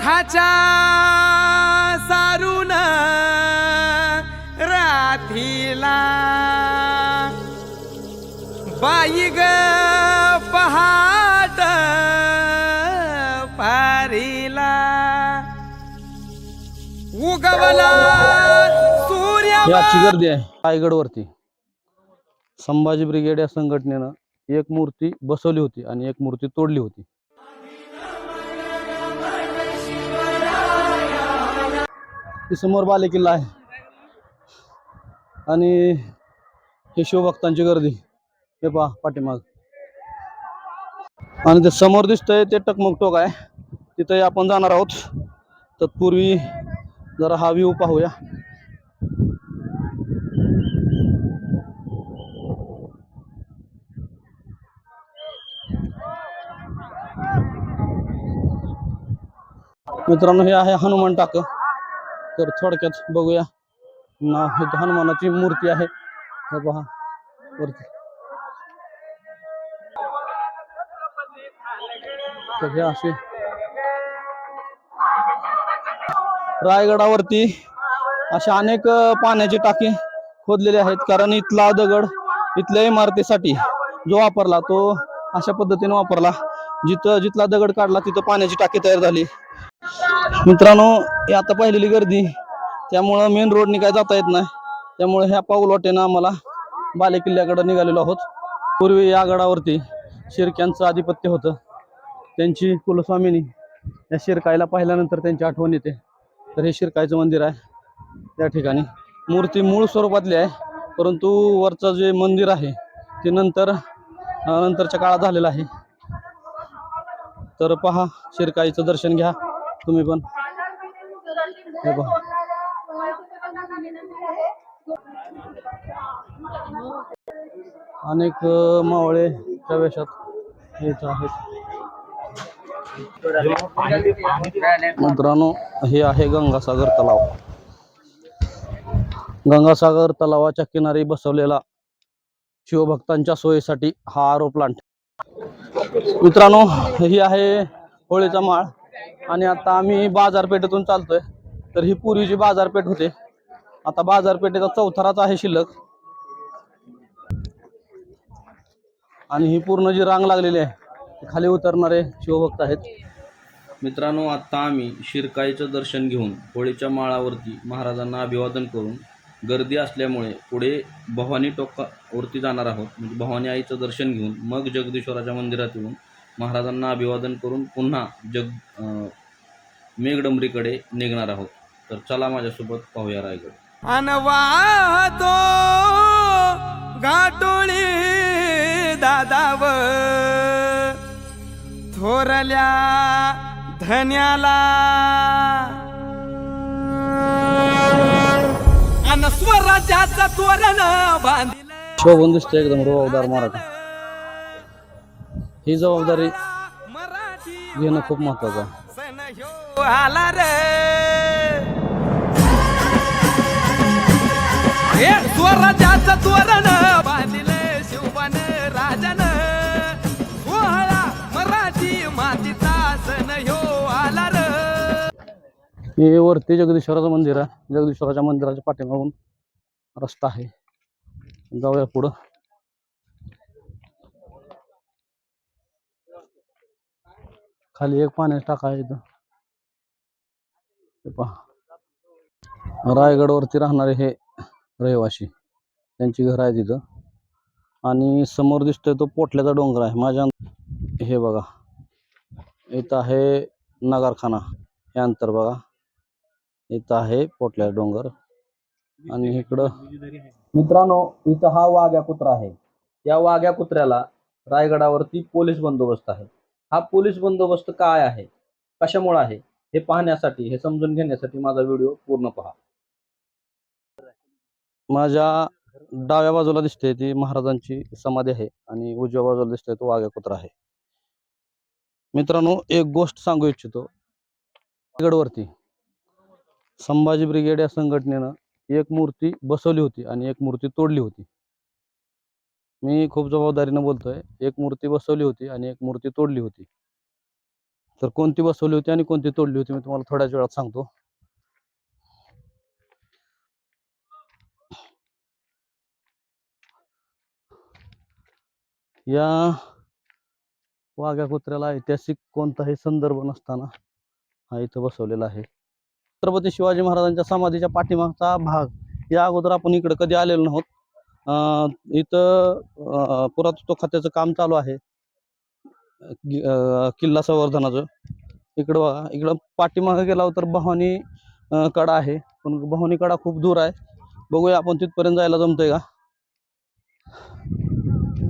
सुखाच्या सारून राधीला बाई ग पहाट पारीला. उगवला सूर्य ही आजची गर्दी आहे. रायगडवरती. संभाजी ब्रिगेड या संघटनेनं एक मूर्ती बसवली होती आणि एक मूर्ती तोडली होती. समोर समोर बालेकिल्ला आहे. आणि हे शिवभक्तांची गर्दी. हे पहा पाठीमाग. आणि ते समोर दिसतंय ते टकमकटोक आहे. तिथे आपण जाणार आहोत. तत्पूर्वी जरा हा व्ह्यू पाहूया. मित्रांनो हे आहे हनुमान टाक. तर थोडक्यात बघूया. ना हनुमानाची मूर्ती आहे. हे पहा वरती. तर हे असे रायगडावरती अशा अनेक पाण्याची टाकी खोदलेले आहेत. कारण इथला दगड इथल्या इमारतीसाठी जो वापरला तो अशा पद्धतीने वापरला. जिथं जिथला दगड काढला तिथं पाण्याची टाकी तयार झाली. मित्रांनो ही आता पाहिलेली गर्दी त्यामुळं मेन रोडनी काय जाता येत नाही. त्यामुळे ह्या पाऊल वाटेनं आम्हाला बालेकिल्ल्याकडं निघालेलो आहोत. पूर्वी या गडावरती शिरक्यांचं आधिपत्य होतं. त्यांची कुलस्वामिनी या शिरकायला पाहिल्यानंतर त्यांची आठवण येते. तर हे शिरकायचं मंदिर आहे त्या ठिकाणी. मूर्ती मूळ स्वरूपातली आहे परंतु वरचं जे मंदिर आहे ते नंतर नंतरच्या काळात झालेलं आहे. तर पहा शिरकाईचं दर्शन घ्या. तुम्ही पण. अनेक मावळे वेशात येत आहेत. मित्रांनो हे आहे गंगासागर तलाव. गंगासागर तलावाच्या किनारी बसवलेला शिवभक्तांच्या सोयीसाठी हा आरो प्लांट मित्रांनो ही आहे होळीचा माळ. आणि आता आम्ही बाजारपेठेतून चालतोय. तर ही पूर्वीची बाजारपेठ होते. आता बाजारपेठेचा चौथाराच आहे शिल्लक. आणि ही पूर्ण जी रांग लागलेली आहे खाली उतरणारे शिवभक्त आहेत. मित्रांनो आता आम्ही शिरकाईचं दर्शन घेऊन होळीच्या माळावरती महाराजांना अभिवादन करून गर्दी असल्यामुळे पुढे भवानी टोकावरती जाणार आहोत. म्हणजे भवानी आईचं दर्शन घेऊन मग जगदीश्वराच्या मंदिरात येऊन महाराजांना अभिवादन करून पुन्हा जग मेघडंबरीकडे निघणार आहोत. तर चला माझ्यासोबत पाहूया रायगड. अनवातो गाटोळी दादाव थोरल्या धन्याला. अन स्वराज्याचं तोरण बांधिल. शोभून दिसतोय एकदम रुबाबदार मराठा. ही जबाबदारी घेणं खूप महत्वाचं हे वरती जगदीश्वराचं मंदिर आहे. जगदीश्वराच्या मंदिराच्या पाठीमागून रस्ता आहे. जाऊया पुढं. खाली एक पाण्याचा टाका आहे इथं पहा. रायगडवरती राहणारे हे रहिवासी त्यांची घर आहे तिथं. आणि समोर दिसतोय तो पोटल्याचा डोंगर आहे. माझ्या हे बघा. इथं आहे नगारखाना. हे अंतर बघा. इथं आहे पोटल्याचा डोंगर. आणि इकडं मित्रांनो इथं हा वाघ्या कुत्रा आहे. या वाघ्या कुत्र्याला रायगडावरती पोलीस बंदोबस्त आहे. हा पोलीस बंदोबस्त काय आहे? कशामुळे आहे? हे पाहण्यासाठी हे समजून घेण्यासाठी माझा व्हिडिओ पूर्ण पहा. माझ्या डाव्या बाजूला दिसते ती महाराजांची समाधी आहे आणि उजव्या बाजूला दिसते तो वाघ्या कुत्रा आहे. मित्रांनो एक गोष्ट सांगू इच्छितो. गडवरती संभाजी ब्रिगेड या संघटनेनं एक मूर्ती बसवली होती आणि एक मूर्ती तोडली होती. मी खूप जबाबदारीनं बोलतोय. एक मूर्ती बसवली होती आणि एक मूर्ती तोडली होती. तर कोणती बसवली होती आणि कोणती तोडली होती मी तुम्हाला थोड्याच वेळात सांगतो. या वाघ्या कुत्र्याला ऐतिहासिक कोणताही संदर्भ नसताना हा इथं बसवलेला आहे. छत्रपती शिवाजी महाराजांच्या समाधीच्या पाठीमागचा भाग या अगोदर आपण इकडे कधी आलेलो नव्हत. इथं पुरातत्व खात्याचं काम चालू आहे. किल्ला संवर्धनाचं. इकडं बघा इकडं पाठीमागं गेला तर भवानी कडा आहे. पण भवानी कडा खूप दूर आहे. बघूया आपण तिथपर्यंत जायला जमतंय का?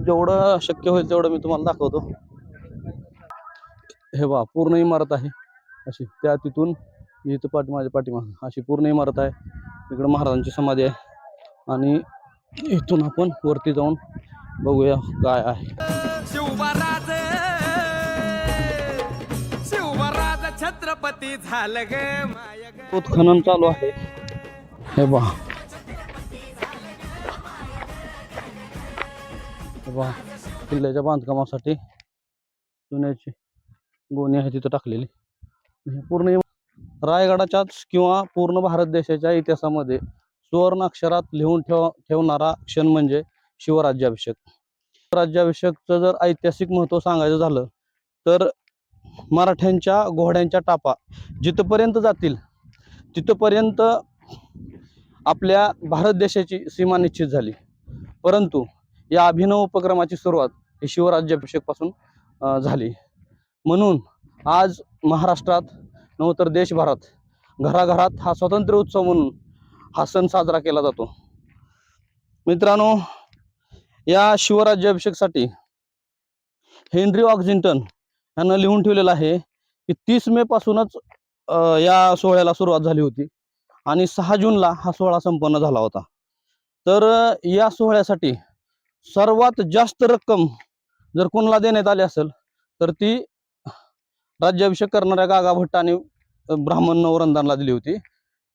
जेवढं शक्य होईल तेवढं मी तुम्हाला दाखवतो. हे बा पूर्ण इमारत आहे. अशी त्या तिथून इथं पाठी माझ्या पाठीमाग. अशी पूर्ण इमारत आहे. इकडं महाराजांची समाधी आहे. आणि इथून आपण वरती जाऊन बघूया काय आहे. शिवराज शिवराज छत्रपती झालं ग उत्खनन चालू आहे. हे बा किल्ल्याच्या बांधकामासाठी सोन्याची गोणी आहे तिथं टाकलेली. पूर्ण रायगडाच्याच किंवा पूर्ण भारत देशाच्या इतिहासामध्ये सुवर्ण अक्षरात लिहून ठेव ठेवणारा क्षण म्हणजे शिवराज्याभिषेक. शिवराज्याभिषेकचं जर ऐतिहासिक महत्त्व सांगायचं झालं तर मराठ्यांच्या घोड्यांच्या टापा जिथपर्यंत जातील तिथपर्यंत आपल्या भारत देशाची सीमा निश्चित झाली. परंतु या अभिनव उपक्रमाची सुरुवात ही शिवराज्याभिषेकपासून झाली. म्हणून आज महाराष्ट्रात नव तर देशभरात घराघरात हा स्वातंत्र्य उत्सव म्हणून हा सण साजरा केला जातो. मित्रांनो या शिवराज्याभिषेकसाठी हेनरी ऑक्झिंटन यांना लिहून ठेवलेलं आहे की तीस मे पासूनच या सोहळ्याला सुरुवात झाली होती आणि सहा जूनला हा सोहळा संपन्न झाला होता. तर या सोहळ्यासाठी सर्वात जास्त रक्कम जर कोणाला देण्यात आली असेल तर ती राज्याभिषेक करणाऱ्या गागा भट्ट आणि ब्राह्मण नवरंदांना दिली होती.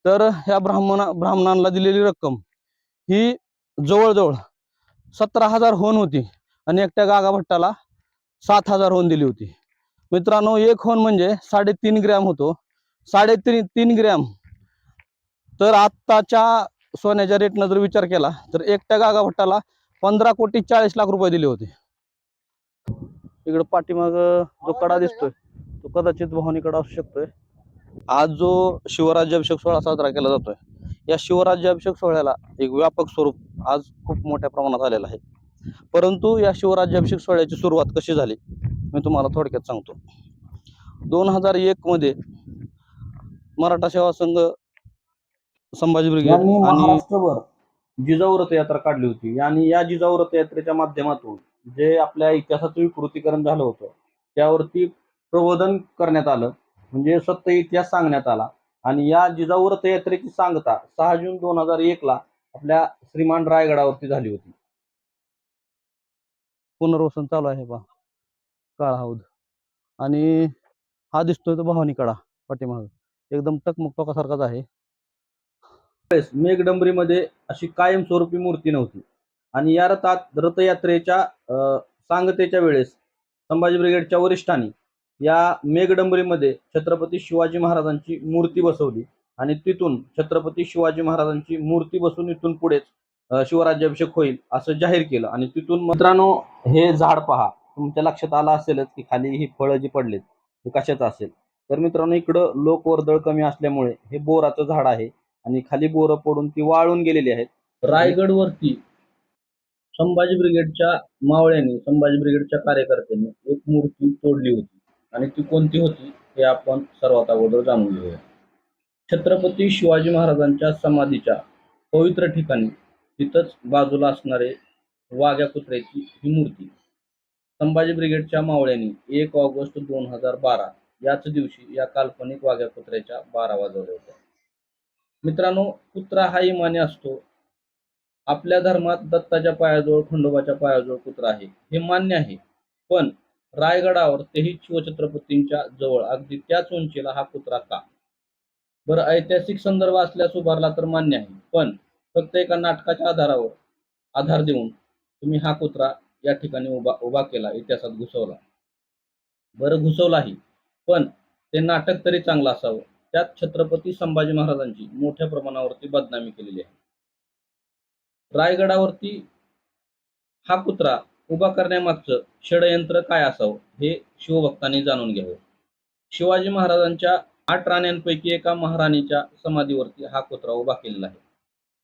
तर ह्या ब्राह्मणा ब्राह्मणांना दिलेली रक्कम ही जवळजवळ सतरा हजार होन होती आणि एकट्या गागाभट्टाला सात हजार होन दिली होती. मित्रांनो एक होन म्हणजे साडेतीन ग्रॅम होतो. साडेतीन तीन ग्रॅम. तर आत्ताच्या सोन्याच्या रेटनं जर विचार केला तर एकट्या गागाभट्टाला पंधरा कोटी चाळीस लाख रुपये दिले होते. इकडं पाठीमाग जो कडा दिसतोय तो कदाचित भवानीकडा असू शकतोय. आज जो शिवराज्याभिषेक सोहळा साजरा केला जातोय या शिवराज्याभिषेक सोहळ्याला एक व्यापक स्वरूप आज खूप मोठ्या प्रमाणात आलेलं आहे. परंतु या शिवराज्याभिषेक सोहळ्याची सुरुवात कशी झाली मी तुम्हाला थोडक्यात सांगतो. दोन हजार एक मध्ये मराठा सेवा संघ संभाजी ब्रिगेड आणि जिजाऊ रथयात्रा काढली होती. आणि या जिजाऊ रथयात्रेच्या माध्यमातून जे आपल्या इतिहासाचं विकृतीकरण झालं होतं त्यावरती प्रबोधन करण्यात आलं. म्हणजे सत्य इतिहास सांगण्यात आला. आणि या जिजाऊ रथयात्रेची सांगता सहा जून दोन हजार एक ला आपल्या श्रीमान रायगडावरती झाली होती. पुनर्वसन चालू आहे बा. काळा हौद. आणि हा दिसतोय तो भवानी कडा पाठीमाग. एकदम टकमक टोकासारखाच आहे मेघडंबरीमध्ये अशी कायमस्वरूपी मूर्ती नव्हती. आणि या रथात रथयात्रेच्या सांगतेच्या वेळेस संभाजी ब्रिगेडच्या वरिष्ठांनी या मेघडंबरीमध्ये छत्रपती शिवाजी महाराजांची मूर्ती बसवली. आणि तिथून छत्रपती शिवाजी महाराजांची मूर्ती बसून इथून पुढेच शिवराज्याभिषेक होईल असं जाहीर केलं. आणि तिथून मित्रांनो हे झाड पहा. तुमच्या लक्षात आलं असेलच की खाली ही फळं जी पडलीत हे कशाचं असेल? तर मित्रांनो इकडं लोकवर्दळ कमी असल्यामुळे हे बोराचं झाड आहे. आणि खाली बोरं पडून ती वाळून गेलेली आहेत. रायगडवरती संभाजी ब्रिगेडच्या मावळ्याने संभाजी ब्रिगेडच्या कार्यकर्त्यांनी एक मूर्ती तोडली होती. आणि ती कोणती होती हे आपण सर्वात अगोदर जाणून घेऊया. छत्रपती शिवाजी महाराजांच्या समाधीच्या पवित्र ठिकाणी तिथंच बाजूला असणारे वाघ्या कुत्र्याची ही मूर्ती. संभाजी ब्रिगेडच्या मावळ्यांनी एक ऑगस्ट दोन हजार बारा याच दिवशी या काल्पनिक वाघ्या कुत्र्याच्या बारा वाजवल्या होत्या. मित्रांनो कुत्रा हा इमानी असतो. आपल्या धर्मात दत्ताच्या पायाजवळ खंडोबाच्या पायाजवळ कुत्रा आहे. हे मान्य आहे. पण रायगडावर तेही शिवछत्रपतींच्या जवळ. अगदी त्याच उंचीला हा कुत्रा का? बरं ऐतिहासिक संदर्भ असल्यास उभारला तर मान्य आहे. पण फक्त एका नाटकाच्या आधारावर आधार देऊन तुम्ही हा कुत्रा या ठिकाणी उभा उभा केला इतिहासात घुसवला. बरं घुसवलाही. पण ते नाटक तरी चांगलं असावं. त्यात छत्रपती संभाजी महाराजांची मोठ्या प्रमाणावरती बदनामी केलेली आहे. रायगडावरती हा कुत्रा उभा करण्यामागचं षडयंत्र काय असावं हे शिवभक्तांनी जाणून घ्यावं. शिवाजी महाराजांच्या आठ राण्यांपैकी एका महाराणीच्या समाधीवरती हा कुत्रा उभा केलेला आहे.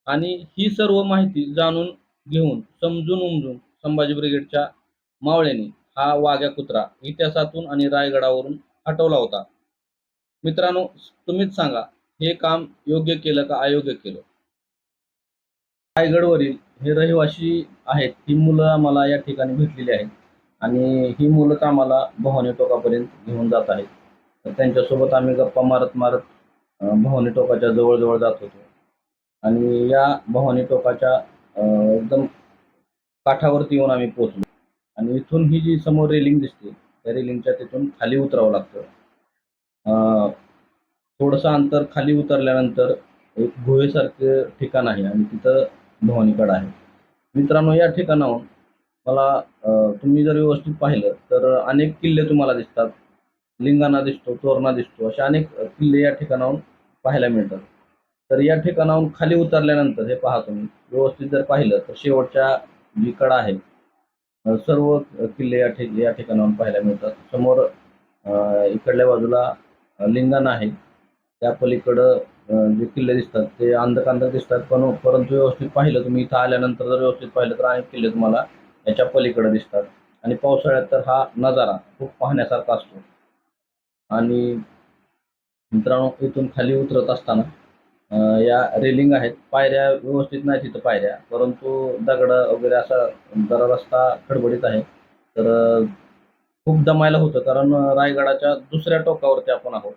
आणि ही सर्व माहिती जाणून घेऊन समजून उमजून संभाजी ब्रिगेडच्या मावळ्यांनी हा वाघ्या कुत्रा इतिहासातून आणि रायगडावरून हटवला होता. मित्रांनो तुम्हीच सांगा हे काम योग्य केलं का अयोग्य केलं? रायगडवरील हे रहिवासी आहेत ही मुलं आम्हाला या ठिकाणी भेटलेली आहेत. आणि ही मुलंच आम्हाला भवानी टोकापर्यंत घेऊन जात आहेत. तर त्यांच्यासोबत आम्ही गप्पा मारत मारत भवानी टोकाच्या जवळजवळ जात होतो. आणि या भवानी टोकाच्या एकदम काठावरती येऊन आम्ही पोहोचलो. आणि इथून ही जी समोर रेलिंग दिसते त्या रेलिंगच्या तिथून खाली उतरावं लागतं. थोडंसं अंतर खाली उतरल्यानंतर एक गुहेसारखं ठिकाण आहे आणि तिथं भवानीकडं आहे. मित्रांनो या ठिकाणाहून मला तुम्ही जर व्यवस्थित पाहिलं तर अनेक किल्ले तुम्हाला दिसतात. लिंगाणा दिसतो तोरणा दिसतो असे अनेक किल्ले या ठिकाणाहून पाहायला मिळतात. तर या ठिकाणाहून खाली उतरल्यानंतर हे पहा तुम्ही व्यवस्थित जर पाहिलं तर शेवटच्या जी कडा आहे सर्व किल्ले या ठिक या ठिकाणाहून पाहायला मिळतात. समोर इकडल्या बाजूला लिंगाणा आहे. त्या पलीकडं जे किल्ले दिसतात ते अंधकांधक दिसतात. पण परंतु व्यवस्थित पाहिलं तुम्ही इथं आल्यानंतर जर व्यवस्थित पाहिलं तर अनेक किल्ले तुम्हाला याच्या पलीकडे दिसतात. आणि पावसाळ्यात तर हा नजारा खूप पाहण्यासारखा असतो. आणि मित्रांनो इथून खाली उतरत असताना या रेलिंग आहेत. पायऱ्या व्यवस्थित नाही तिथं पायऱ्या. परंतु दगड वगैरे असा जरा रस्ता खडबडीत आहे. तर खूप दमायला होतं. कारण रायगडाच्या दुसऱ्या टोकावरती आपण आहोत.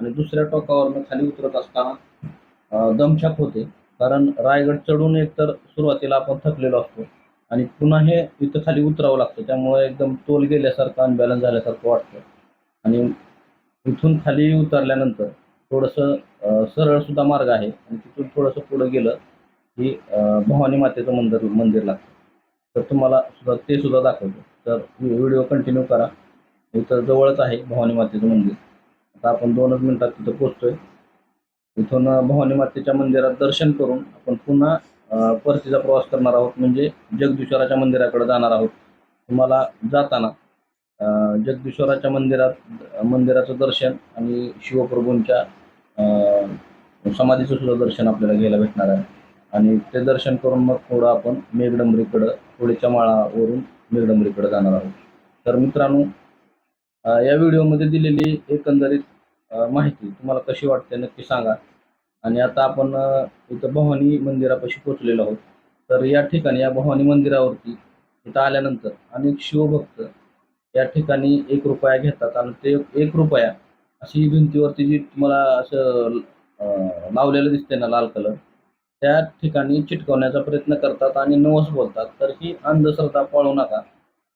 आणि दुसऱ्या टोकावरनं खाली उतरत असताना दमछाक होते. कारण रायगड चढून एकतर सुरुवातीला आपण थकलेलो असतो आणि पुन्हा हे इथं खाली उतरावं लागतं. त्यामुळे एकदम तोल गेल्यासारखं अनबॅलन्स झाल्यासारखं वाटतं. आणि इथून खाली उतरल्यानंतर थोडंसं सरळ सुद्धा मार्ग आहे आणि तिथून थोडंसं पुढं गेलं की भवानी मातेचं मंदिर मंदिर लागतं. तर तुम्हाला सुद्धा ते सुद्धा दाखवतो. तर व्हिडिओ कंटिन्यू करा. इथं जवळच आहे भवानी मातेचं मंदिर. आता आपण दोनच मिनिटात तिथं पोहोचतोय. इथून भवानी मातेच्या मंदिरात दर्शन करून आपण पुन्हा परतीचा प्रवास करणार आहोत. म्हणजे जगदीश्वराच्या मंदिराकडे जाणार आहोत. तुम्हाला जाताना जगदीश्वराच्या मंदिरात मंदिराचं दर्शन आणि शिवप्रभूंच्या समाधीचं सुद्धा दर्शन आपल्याला घ्यायला भेटणार आहे. आणि ते दर्शन करून मग थोडं आपण मेघडंबरीकडं थोडीच्या माळावरून मेघडंबरीकडे जाणार आहोत. तर मित्रांनो या व्हिडिओमध्ये दिलेली एकंदरीत माहिती तुम्हाला कशी वाटते नक्की सांगा. आणि आता आपण इथं भवानी मंदिरापाशी पोचलेलो आहोत. तर या ठिकाणी या भवानी मंदिरावरती इथं आल्यानंतर अनेक शिवभक्त या ठिकाणी एक रुपया घेतात आणि ते एक रुपया अशी भिंतीवरती जी तुम्हाला असं लावलेलं दिसते ना लाल कलर त्या ठिकाणी चिटकवण्याचा प्रयत्न करतात आणि नवस बोलतात. तर ही अंधश्रद्धा पाळू नका.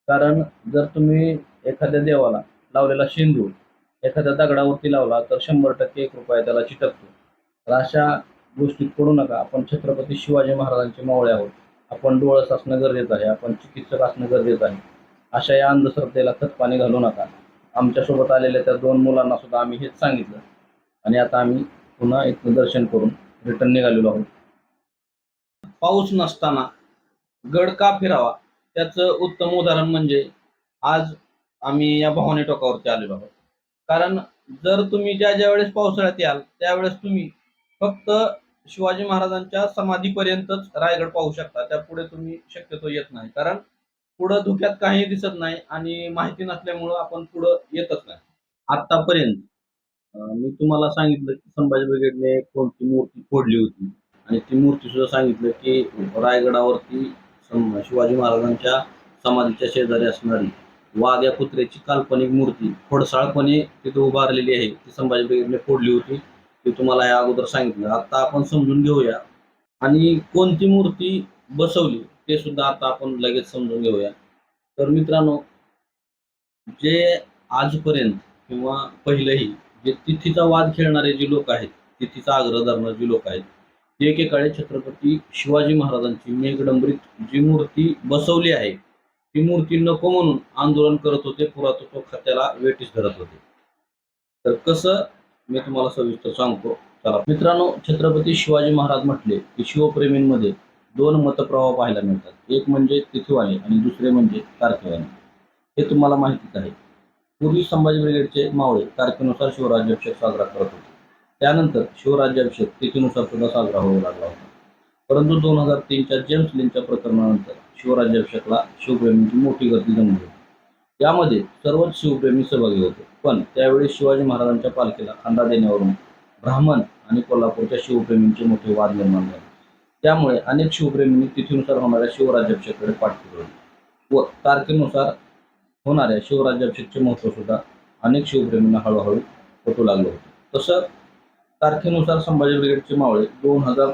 कारण जर तुम्ही एखाद्या देवाला लावलेला शेंदूर एखाद्या दगडावरती लावला तर शंभर टक्के एक रुपया त्याला चिटकतो. तर अशा गोष्टीत पडू नका. आपण छत्रपती शिवाजी महाराजांचे मावळे आहोत. आपण डोळस असणं गरजेचं आहे. आपण चिकित्सक असणं गरजेचं आहे. अशा या अंधश्रद्धेला खतपाणी घालू नका. आमच्यासोबत आलेल्या त्या दोन मुलांना सुद्धा आम्ही हेच सांगितलं. आणि आता आम्ही पुन्हा एक दर्शन करून रिटर्न निघालेलो आहोत. पाऊस नसताना गड का फिरावा? त्याचं उत्तम उदाहरण म्हणजे आज आम्ही या भवानी टोकावरती आलेलो आहोत. कारण जर तुम्ही ज्या ज्या वेळेस पावसाळ्यात याल त्यावेळेस तुम्ही फक्त शिवाजी महाराजांच्या समाधीपर्यंतच रायगड पाहू शकता. त्यापुढे तुम्ही शक्यतो येत नाही. कारण पुढं धुक्यात काही दिसत नाही आणि माहिती नसल्यामुळं आपण पुढं येतच नाही. आतापर्यंत मी तुम्हाला सांगितलं की संभाजी ब्रिगेडने कोणती मूर्ती फोडली होती. आणि ती मूर्ती सुद्धा सांगितलं की रायगडावरती शिवाजी महाराजांच्या समाधीच्या शेजारी असणारी वाघ या कुत्र्याची काल्पनिक मूर्ती खोडसाळपणे तिथे उभारलेली आहे. ती संभाजी ब्रिगेडने फोडली होती. ती तुम्हाला या अगोदर सांगितलं. आता आपण समजून घेऊया. आणि कोणती मूर्ती बसवली ते सुद्धा आता आपण लगेच समजून घेऊया. तर मित्रांनो जे आजपर्यंत किंवा पहिलंही जे तिथीचा वाद खेळणारे जे लोक आहेत तिथीचा आग्रह धरणारे जे लोक आहेत ते एकेकाळी छत्रपती शिवाजी महाराजांची मेघडंबरीत जी मूर्ती बसवली आहे ती मूर्ती नको म्हणून आंदोलन करत होते. पुरातत्व खात्याला वेटीस धरत होते. तर कसं? मी तुम्हाला सविस्तर सांगतो. चला. मित्रांनो छत्रपती शिवाजी महाराज म्हटले की शिवप्रेमींमध्ये दोन मतप्रवाह पाहायला मिळतात. एक म्हणजे तिथीवाले आणि दुसरे म्हणजे तारखेवाले हे तुम्हाला माहितीच आहे. पूर्वी संभाजी ब्रिगेडचे मावळे तारखेनुसार शिवराज्याभिषेक साजरा करत होते. त्यानंतर शिवराज्याभिषेक तिथीनुसार सुद्धा साजरा होऊ लागला होता. परंतु दोन हजार तीनच्या जेम्स लिनच्या प्रकरणानंतर शिवराज्याभिषेकला शिवप्रेमींची मोठी गर्दी जमली होती. यामध्ये सर्वच शिवप्रेमी सहभागी होते. पण त्यावेळी शिवाजी महाराजांच्या पालखीला खांदा देण्यावरून ब्राह्मण आणि कोल्हापूरच्या शिवप्रेमींचे मोठे वाद निर्माण झाले. त्यामुळे अनेक शिवप्रेमींनी तिथीनुसार होणाऱ्या शिवराज्याभिषेकाकडे पाठ व तारखेनुसार होणाऱ्या शिवराज्याभिषेकचे महत्त्व सुद्धा अनेक शिवप्रेमींना हळूहळू पटू लागले होते. तसं तारखेनुसार संभाजी ब्रिगेडचे मावळे दोन हजार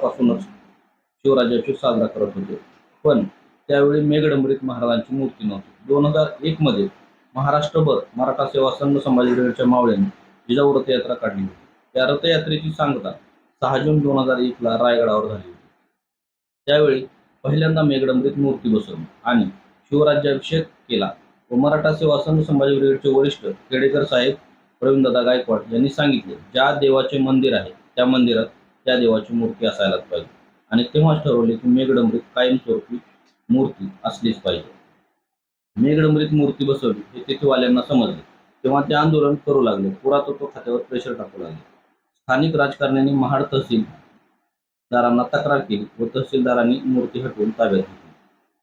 पासूनच साजरा करत होते. पण त्यावेळी मेघडंबरीत महाराजांची मूर्ती नव्हती. दोन हजार एक मध्ये महाराष्ट्रभर मराठा सेवा संघ संभाजी मावळ्यांनी जिजाऊ रथयात्रा काढली होती. त्या रथयात्रेची सांगता सहा जून दोन हजार एकला रायगडावर झाली होती. त्यावेळी पहिल्यांदा मेघडंबरीत मूर्ती बसवली आणि शिवराज्याभिषेक केला व मराठा सेवा संघ संभाजी ब्रिगेडचे वरिष्ठ खेडेकर साहेब प्रवीणदादा गायकवाड यांनी सांगितले ज्या देवाचे मंदिर आहे त्या मंदिरात त्या देवाची मूर्ती असायलाच पाहिजे. आणि तेव्हाच ठरवले की मेघडंबरीत कायमस्वरूपी मूर्ती असलीच पाहिजे. मेघडंबरीत मूर्ती बसवली हे तिथेवाल्यांना समजले. तेव्हा ते आंदोलन करू लागले. पुरातत्व खात्यावर प्रेशर टाकू लागले. स्थानिक राजकारण्यांनी महाड तहसीलदारांना तक्रार केली व तहसीलदारांनी मूर्ती हटवून ताब्यात घेतली.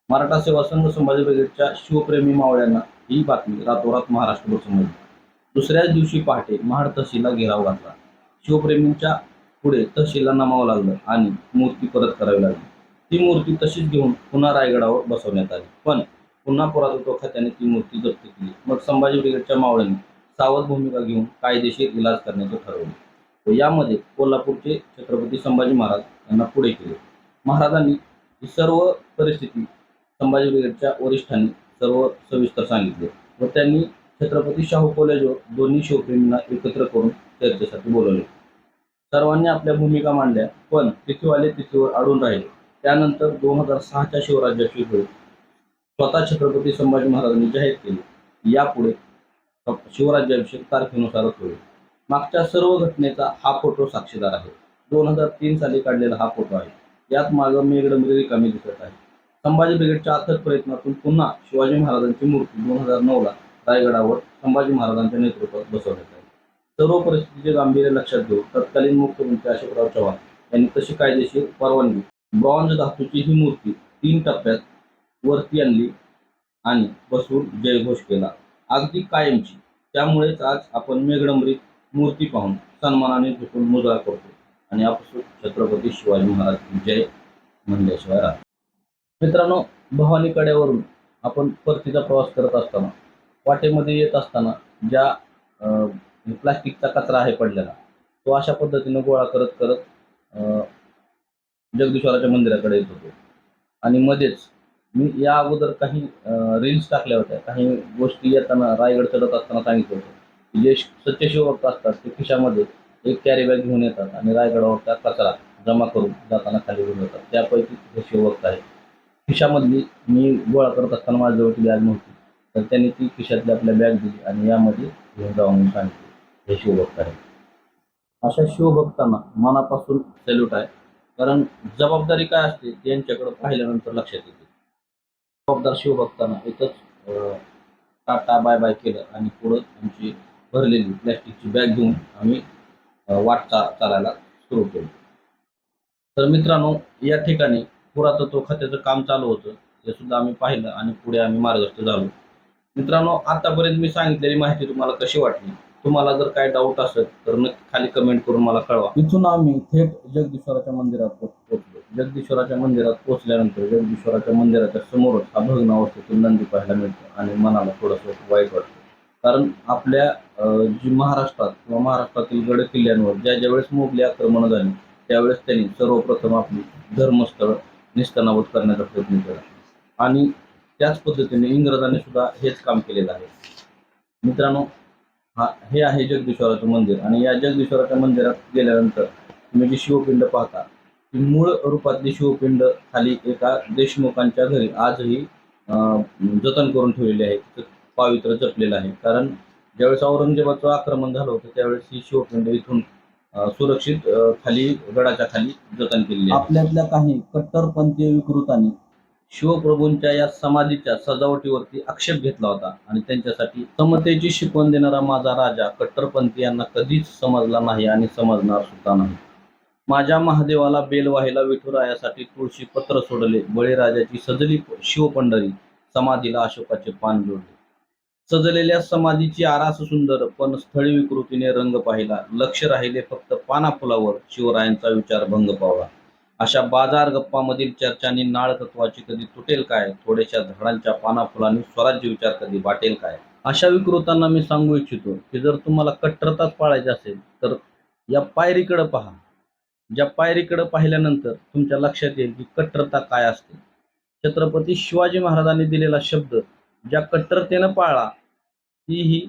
मराठा सेवा संघ संभाजी ब्रिगेडच्या शिवप्रेमी मावळ्यांना ही बातमी रातोरात महाराष्ट्रभर समजली. दुसऱ्याच दिवशी पहाटे महाड तहसीलला घेराव घातला. शिवप्रेमींच्या पुढे तहसीलला नमावं लागलं आणि मूर्ती परत करावी लागली. ती मूर्ती तशीच घेऊन पुन्हा रायगडावर बसवण्यात आली. पण पुन्हा पुरातत्व खात्याने ती मूर्ती जप्त केली. मग संभाजी ब्रिगेडच्या मावळ्यांनी सावध भूमिका घेऊन कायदेशीर इलाज करण्याचे ठरवले व यामध्ये कोल्हापूरचे छत्रपती संभाजी महाराज यांना पुढे केले. महाराजांनी ही सर्व परिस्थिती संभाजी ब्रिगेडच्या वरिष्ठांनी सर्व सविस्तर सांगितले व त्यांनी छत्रपती शाहू कॉलेजवर दोन्ही शिवप्रेमींना एकत्र करून चर्चेसाठी बोलवले. सर्वांनी आपल्या भूमिका मांडल्या पण तिथीवाले तिथीवर अडून राहिले. त्यानंतर दोन हजार सहाच्या शिवराज्याची होईल स्वतः छत्रपती संभाजी महाराजांनी जाहीर केले. यापुढे शिवराज्याभिषेक तारखेनुसारच होईल. मागच्या सर्व घटनेचा हा फोटो साक्षीदार आहे. दोन हजार तीन साली काढलेला हा फोटो आहे. यात मागं मेघडमरी रिकामी दिसत आहे. संभाजी ब्रिगेडच्या अथक प्रयत्नातून पुन्हा शिवाजी महाराजांची मूर्ती दोन हजार नऊला रायगडावर संभाजी महाराजांच्या नेतृत्वात बसवण्यात आली. सर्व परिस्थितीचे गांभीर्य लक्षात घेऊन तत्कालीन मुख्यमंत्री अशोकराव चव्हाण यांनी तशी कायदेशीर परवानगी ब्रॉन्झ धातूची ही मूर्ती तीन टप्प्यात वरती आणली आणि बसवून जयघोष केला. अगदी कायमची. त्यामुळेच आज आपण मेघडंबरीत मूर्ती पाहून सन्मानाने झुकून मुजरा करतो. आणि आपण छत्रपती शिवाजी महाराज जय म्हणल्याशिवाय राहतो मित्रांनो भवानी कड्यावरून आपण परतीचा प्रवास करत असताना वाटेमध्ये येत असताना ज्या अं, म्हणजे प्लास्टिकचा कचरा आहे पडलेला. तो अशा पद्धतीनं गोळा करत करत अं, जगदीश्वराच्या मंदिराकडे येत होतो. आणि मध्येच मी या अगोदर काही रील्स टाकल्या होत्या. काही गोष्टी येताना रायगड चढत असताना सांगितलं होतं. जे सच्चे शिवभक्त असतात ते खिशामध्ये एक कॅरी बॅग घेऊन येतात आणि रायगडावर त्या कचरा जमा करून जाताना खाली घेऊन येतात त्यापैकी तिथे शिवभक्त आहे खिशामधली मी गोळा करत असताना माझ्याजवळची बॅग नव्हती. तर त्यांनी ती खिशातली आपल्या बॅग दिली आणि यामध्ये घेऊन जाऊन सांगितलं. हे शिवभक्त आहे अशा शिवभक्तांना मनापासून सॅल्यूट आहे. कारण जबाबदारी काय असते यांच्याकडे पाहिल्यानंतर लक्षात येते. जबाबदार शिवभक्तांना एकच टाटा बाय बाय केलं आणि पुढं आमची भरलेली प्लॅस्टिकची बॅग घेऊन आम्ही वाटचा चालायला सुरू केली. तर मित्रांनो या ठिकाणी पुरातत्व खात्याचं काम चालू होतं. ते सुद्धा आम्ही पाहिलं आणि पुढे आम्ही मार्गस्थ झालो. मित्रांनो आतापर्यंत मी सांगितलेली माहिती तुम्हाला कशी वाटली? तुम्हाला जर काय डाऊट असेल तर नक्की खाली कमेंट करून मला कळवा. इथून आम्ही थेट जगदीश्वराच्या मंदिरात पोहोचलो. जगदीश्वराच्या मंदिरात पोहोचल्यानंतर जगदीश्वराच्या मंदिराच्या समोरच हा भग्न अवस्थेतून नंदी पाहायला मिळतो आणि मनाला थोडंसं वाईट वाटतं. कारण आपल्या जी महाराष्ट्रात किंवा महाराष्ट्रातील गड किल्ल्यांवर ज्या ज्यावेळेस मोगली आक्रमणं झाली त्यावेळेस त्यांनी सर्वप्रथम आपली धर्मस्थळ निष्कनावत करण्याचा प्रयत्न केला. आणि त्याच पद्धतीने इंग्रजांनी सुद्धा हेच काम केलेलं आहे. मित्रांनो हा हे आहे जगदीश्वराचं मंदिर. आणि या जगदीश्वराच्या मंदिरात गेल्यानंतर तुम्ही जी शिवपिंड पाहता ती मूळ रूपातली शिवपिंड खाली एका देशमुखांच्या घरी आजही जतन करून ठेवलेली आहे. तिथं पावित्र्य जपलेलं आहे. कारण ज्यावेळेस औरंगजेबाचं आक्रमण झालं होतं त्यावेळेस ही शिवपिंड इथून सुरक्षित खाली गडाच्या खाली जतन केलेली आपल्यातल्या काही कट्टरपंथीय विकृतांनी शिवप्रभूंच्या या समाधीच्या सजावटीवरती आक्षेप घेतला होता आणि त्यांच्यासाठी समतेची शिकवण देणारा माझा राजा कट्टरपंथी यांना कधीच समजला नाही आणि समजणार सुद्धा नाही. माझ्या महादेवाला बेल व्हायला विठुरायासाठी तुळशी पत्र सोडले बळीराजाची सजली शिवपंढरी समाधीला अशोकाचे पान जोडले. सजलेल्या समाधीची आरास सुंदर पण स्थळी विकृतीने रंग पाहिला. लक्ष राहिले फक्त पाना फुलावर शिवरायांचा विचार भंग पावला. अशा बाजार गप्पामधील चर्चांनी नाळ तत्वाची कधी तुटेल काय? थोड्याशा झाडांच्या पाना फुलांनी स्वराज्य विचार कधी वाटेल काय? अशा विकृतांना मी सांगू इच्छितो की जर तुम्हाला कट्टरताच पाळायचे असेल तर या पायरीकडं पहा. ज्या पायरीकडं पाहिल्यानंतर तुमच्या लक्षात येईल की कट्टरता काय असते. छत्रपती शिवाजी महाराजांनी दिलेला शब्द ज्या कट्टरतेनं पाळला ती ही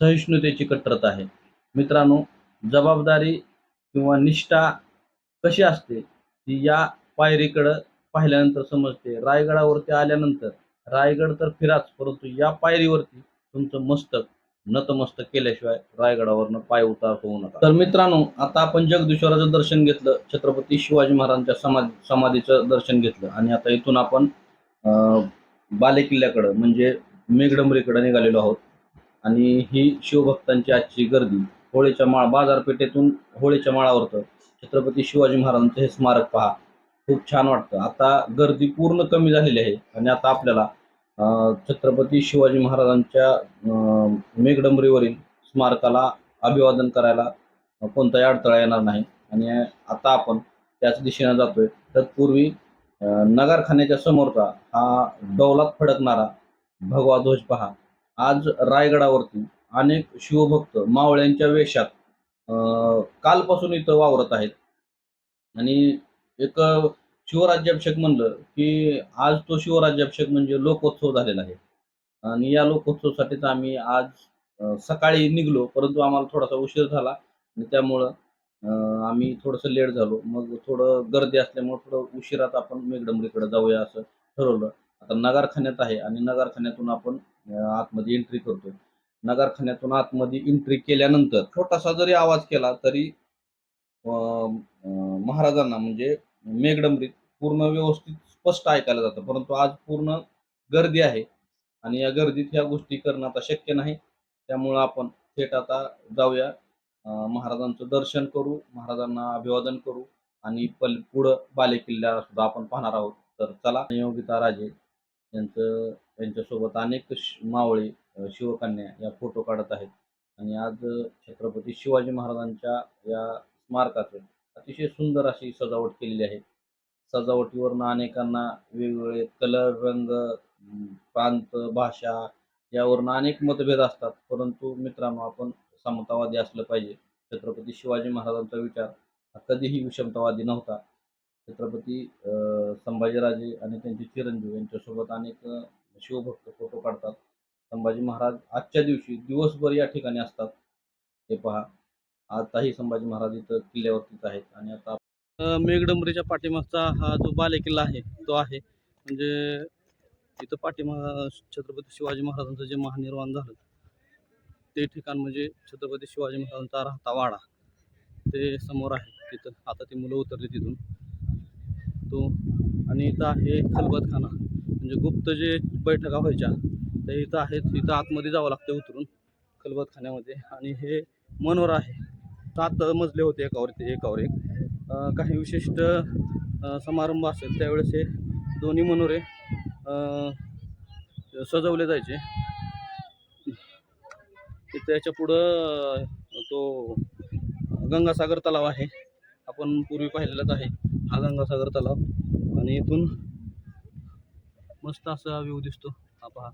सहिष्णुतेची कट्टरता आहे. मित्रांनो जबाबदारी किंवा निष्ठा कशी असते ती या पायरीकडं पाहिल्यानंतर समजते. रायगडावरती आल्यानंतर रायगड तर फिराच परंतु या पायरीवरती तुमचं मस्तक नतमस्तक केल्याशिवाय रायगडावरनं पाय उतार होऊ नका. तर मित्रांनो आता आपण जगदीश्वराचं दर्शन घेतलं छत्रपती शिवाजी महाराजांच्या समाधी समाधीचं दर्शन घेतलं आणि आता इथून आपण बालेकिल्ल्याकडं म्हणजे मेघडंबरीकडे निघालेलो आहोत. आणि ही शिवभक्तांची आजची गर्दी होळीच्या माळ बाजारपेठेतून होळीच्या माळावरतं छत्रपती शिवाजी महाराजांचं हे स्मारक पहा. खूप छान वाटतं. आता गर्दी पूर्ण कमी झालेली आहे आणि आता आपल्याला छत्रपती शिवाजी महाराजांच्या मेघडंबरीवरील स्मारकाला अभिवादन करायला कोणताही अडथळा येणार नाही. आणि आता आपण त्याच दिशेने जातोय. तत्पूर्वी नगारखान्याच्या समोरचा हा डौलात फडकणारा भगवा ध्वज पहा. आज रायगडावरती अनेक शिवभक्त मावळ्यांच्या वेशात कालपासून इथं वावरत आहेत. आणि एक शिवराज्याभिषेक म्हणलं की आज तो शिवराज्याभिषेक म्हणजे लोकोत्सव झालेला आहे. आणि या लोकोत्सवासाठीच आम्ही आज सकाळी निघलो परंतु आम्हाला थोडासा उशीर झाला आणि त्यामुळं आम्ही थोडंसं लेट झालो. मग थोडं गर्दी असल्यामुळं थोडं उशिरात आपण मेघडंबरीकडे जाऊया असं ठरवलं. आता नगारखान्यात आहे आणि नगारखान्यातून आपण आतमध्ये एंट्री करतो नगरखान्यातून आतमध्ये एंट्री केल्यानंतर छोटासा जरी आवाज केला तरी महाराजांना म्हणजे मेघडंबरीत पूर्ण व्यवस्थित स्पष्ट ऐकायला जातं. परंतु आज पूर्ण गर्दी आहे आणि या गर्दीत ह्या गोष्टी करणं आता शक्य नाही. त्यामुळं आपण थेट आता जाऊया. महाराजांचं दर्शन करू महाराजांना अभिवादन करू आणि पल पुढं बालेकिल्ला सुद्धा आपण पाहणार आहोत. तर चला योगिता राजे यांचं यांच्यासोबत अनेक श- मावळे शिवकन्या या फोटो काढत आहेत. आणि आज छत्रपती शिवाजी महाराजांच्या या स्मारकाचं अतिशय सुंदर अशी सजावट केलेली आहे. सजावटीवरनं अनेकांना वेगवेगळे कलर रंग प्रांत भाषा यावरनं अनेक मतभेद असतात. परंतु मित्रांनो आपण समतावादी असलं पाहिजे. छत्रपती शिवाजी महाराजांचा विचार हा कधीही विषमतावादी नव्हता. छत्रपती संभाजीराजे आणि त्यांचे चिरंजीव यांच्यासोबत अनेक शिवभक्त फोटो काढतात. संभाजी महाराज आजच्या दिवशी दिवसभर या ठिकाणी असतात. हे पहा. आताही संभाजी महाराज इथं किल्ल्यावरतीच आहेत आणि आता मेघडंबरीच्या पाठीमागचा हा जो बालेकिल्ला आहे तो आहे. म्हणजे इथं पाठीमा छत्रपती शिवाजी महाराजांचं जे महानिर्वाण झालं ते ठिकाण म्हणजे छत्रपती शिवाजी महाराजांचा राहता वाडा. ते समोर आहे तिथं. आता ती मुलं उतरली तिथून. तो आणि इथं आहे खलबतखाना. म्हणजे गुप्त जे बैठका व्हायच्या ते इथं आहेत इथं आतमध्ये जावं लागतं उतरून खलबतखान्यामध्ये. आणि हे मनोर आहे. सात मजले होते एकावर ते एकावर एक. काही विशिष्ट समारंभ असेल त्यावेळेस हे दोन्ही मनोरे सजवले जायचे. तिथे याच्या पुढं तो गंगासागर तलाव आहे. आपण पूर्वी पाहिलेलाच आहे हा गंगासागर तलाव. आणि इथून मस्त असा व्ह्यू दिसतो. हा पहा.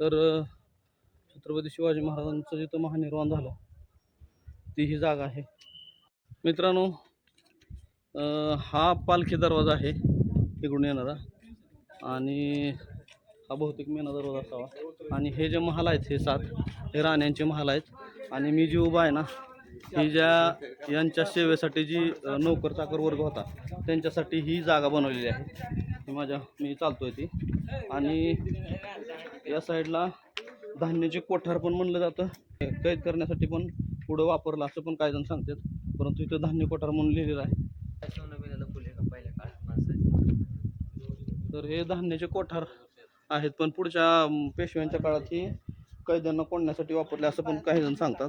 तर छत्रपती शिवाजी महाराजांचं जिथं महानिर्वाण झालं ती ही जागा आहे. मित्रांनो हा पालखी दरवाजा आहे इकडून येणारा. आणि हा बहुतेक मेना दरवाजा असावा. आणि हे जे महाल आहेत हे सात हे राण्यांचे महाल आहेत. आणि मी जी उभा आहे ना ही ज्या यांच्या सेवेसाठी जी नोकर चाकर वर्ग होता त्यांच्यासाठी ही जागा बनवलेली आहे. माझ्या मी चालतो आहे ती. आणि या साईडला धान्याचे कोठार पण म्हणलं जातं. कैद करण्यासाठी पण पुढं वापरलं असं पण काही जण सांगतात. परंतु इथं धान्य कोठार म्हणून लिहिलेलं आहे. तर हे धान्याचे कोठार आहेत पण पुढच्या पेशव्यांच्या काळात ही कैद्यांना कोंडण्यासाठी वापरले असं पण काही जण सांगतात.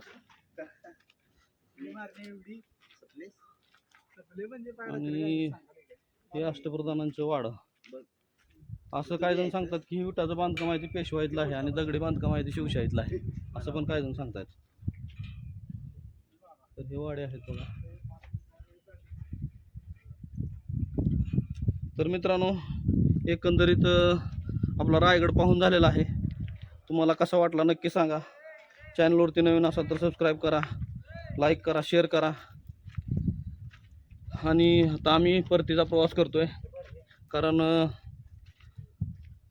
आणि हे अष्टप्रधानांचं वाड. असं काही जण सांगतात की ही विटाचं बांधकाम आहे ते पेशवाईतलं आहे आणि दगडी बांधकाम आहे ते शिवशाहीतलं आहे. असं पण काही जण सांगतात. तर हे वाडे आहेत बघा. तर मित्रांनो एकंदरीत आपला रायगड पाहून झालेला आहे. तुम्हाला कसा वाटला नक्की सांगा. चॅनलवरती नवीन असाल तर सबस्क्राईब करा लाईक करा शेअर करा. आणि आता आम्ही परतीचा प्रवास करतो आहे कारण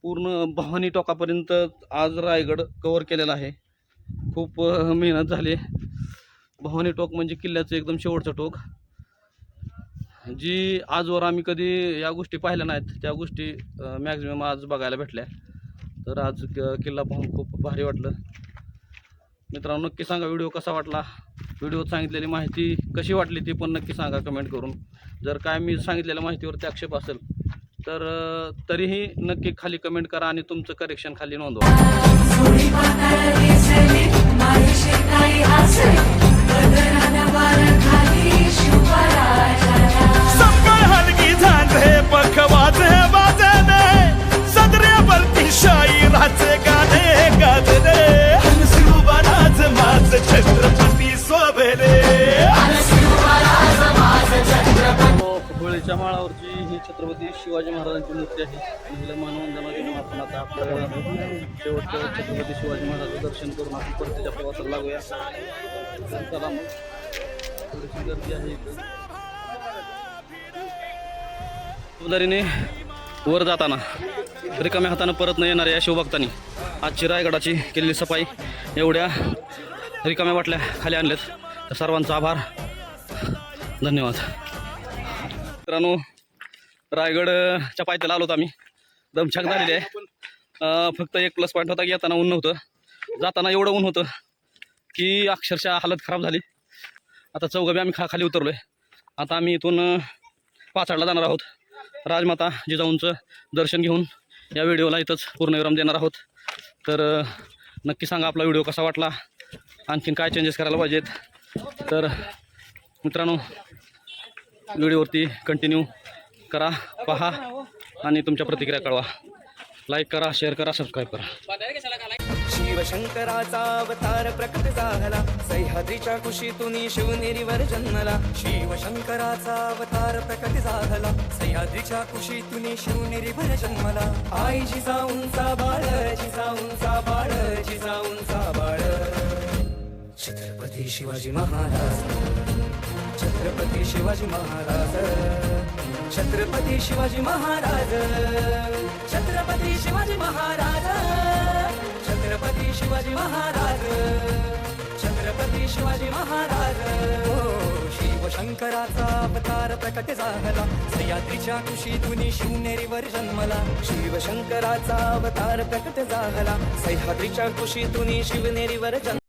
पूर्ण भवानी टोकापर्यंत आज रायगड कवर केलेला आहे. खूप मेहनत झाली. भवानी टोक म्हणजे किल्ल्याचं एकदम शेवटचं टोक. जी आजवर आम्ही कधी या गोष्टी पाहिल्या नाहीत त्या गोष्टी मॅक्झिमम आज बघायला भेटल्या. तर आज क- किल्ला पाहून खूप भारी वाटलं. मित्रांनो नक्की सांगा व्हिडिओ कसा वाटला? व्हिडिओत सांगितलेली माहिती कशी वाटली ती पण नक्की सांगा कमेंट करून. जर काय मी सांगितलेल्या माहितीवरती आक्षेप असेल तर तरीही नक्की खाली कमेंट करा आणि तुमचं करेक्शन खाली नोंदवा. होळीच्या माळावरची छत्रपती शिवाजी महाराजांची मूर्ती आहे. महिला मानवंदना दिली आपण आता आपल्याला शेवटच्या छत्रपती शिवाजी महाराजांचं दर्शन करून आपण परतीच्या प्रवासाला लागूया. तर चला मग. थोडीशी गर्दी आहे इथं. उदारीने वर जाताना रिकाम्या हातानं परत न येणाऱ्या या शिवभक्तांनी आजची रायगडाची केलेली सफाई एवढ्या रिकाम्या बाटल्या खाली आणल्यात. तर सर्वांचा आभार. धन्यवाद. मित्रांनो रायगडच्या पायथ्याला आलो होतो आम्ही. दमछाक झालेली आहे. फक्त एक प्लस पॉईंट होता की येताना ऊन नव्हतं. जाताना एवढं ऊन होतं की अक्षरशः हालत खराब झाली. आता चौघंबी आम्ही खा खाली उतरलो आहे आता आम्ही इथून पाचाडला जाणार आहोत. राजमाता जिजाऊंचं दर्शन घेऊन या व्हिडिओला इथंच पूर्णविराम देणार आहोत. तर नक्की सांगा आपला व्हिडिओ कसा वाटला? आणखीन काय चेंजेस करायला पाहिजेत? तर मित्रांनो व्हिडिओवरती कंटिन्यू करा पहा आणि तुमच्या प्रतिक्रिया कळवा. लाईक करा शेअर करा सबस्क्राईब करा. शिवशंकराचा अवतार प्रकट झाला. सह्याद्रीच्या कुशीतून शिवनेरीवर जन्मला. शिवशंकराचा अवतार प्रकट झाला. सह्याद्रीच्या कुशीतून शिवनेरीवर जन्मला. आई जिजाऊंचा बाळ जिजाऊंचा बाळ जिजाऊंचा बाळ. छत्रपती शिवाजी महाराज. छत्रपती शिवाजी महाराज. छत्रपती शिवाजी महाराज छत्रपती शिवाजी महाराज छत्रपती शिवाजी महाराज छत्रपती शिवाजी महाराज. हो, शिवशंकराचा अवतार प्रकट झाला. सह्याद्रीच्या कुशीतून शिवनेरीवर जन्मला. शिवशंकराचा अवतार प्रकट झाला. सह्याद्रीच्या कुशीतून शिवनेरीवर जन्म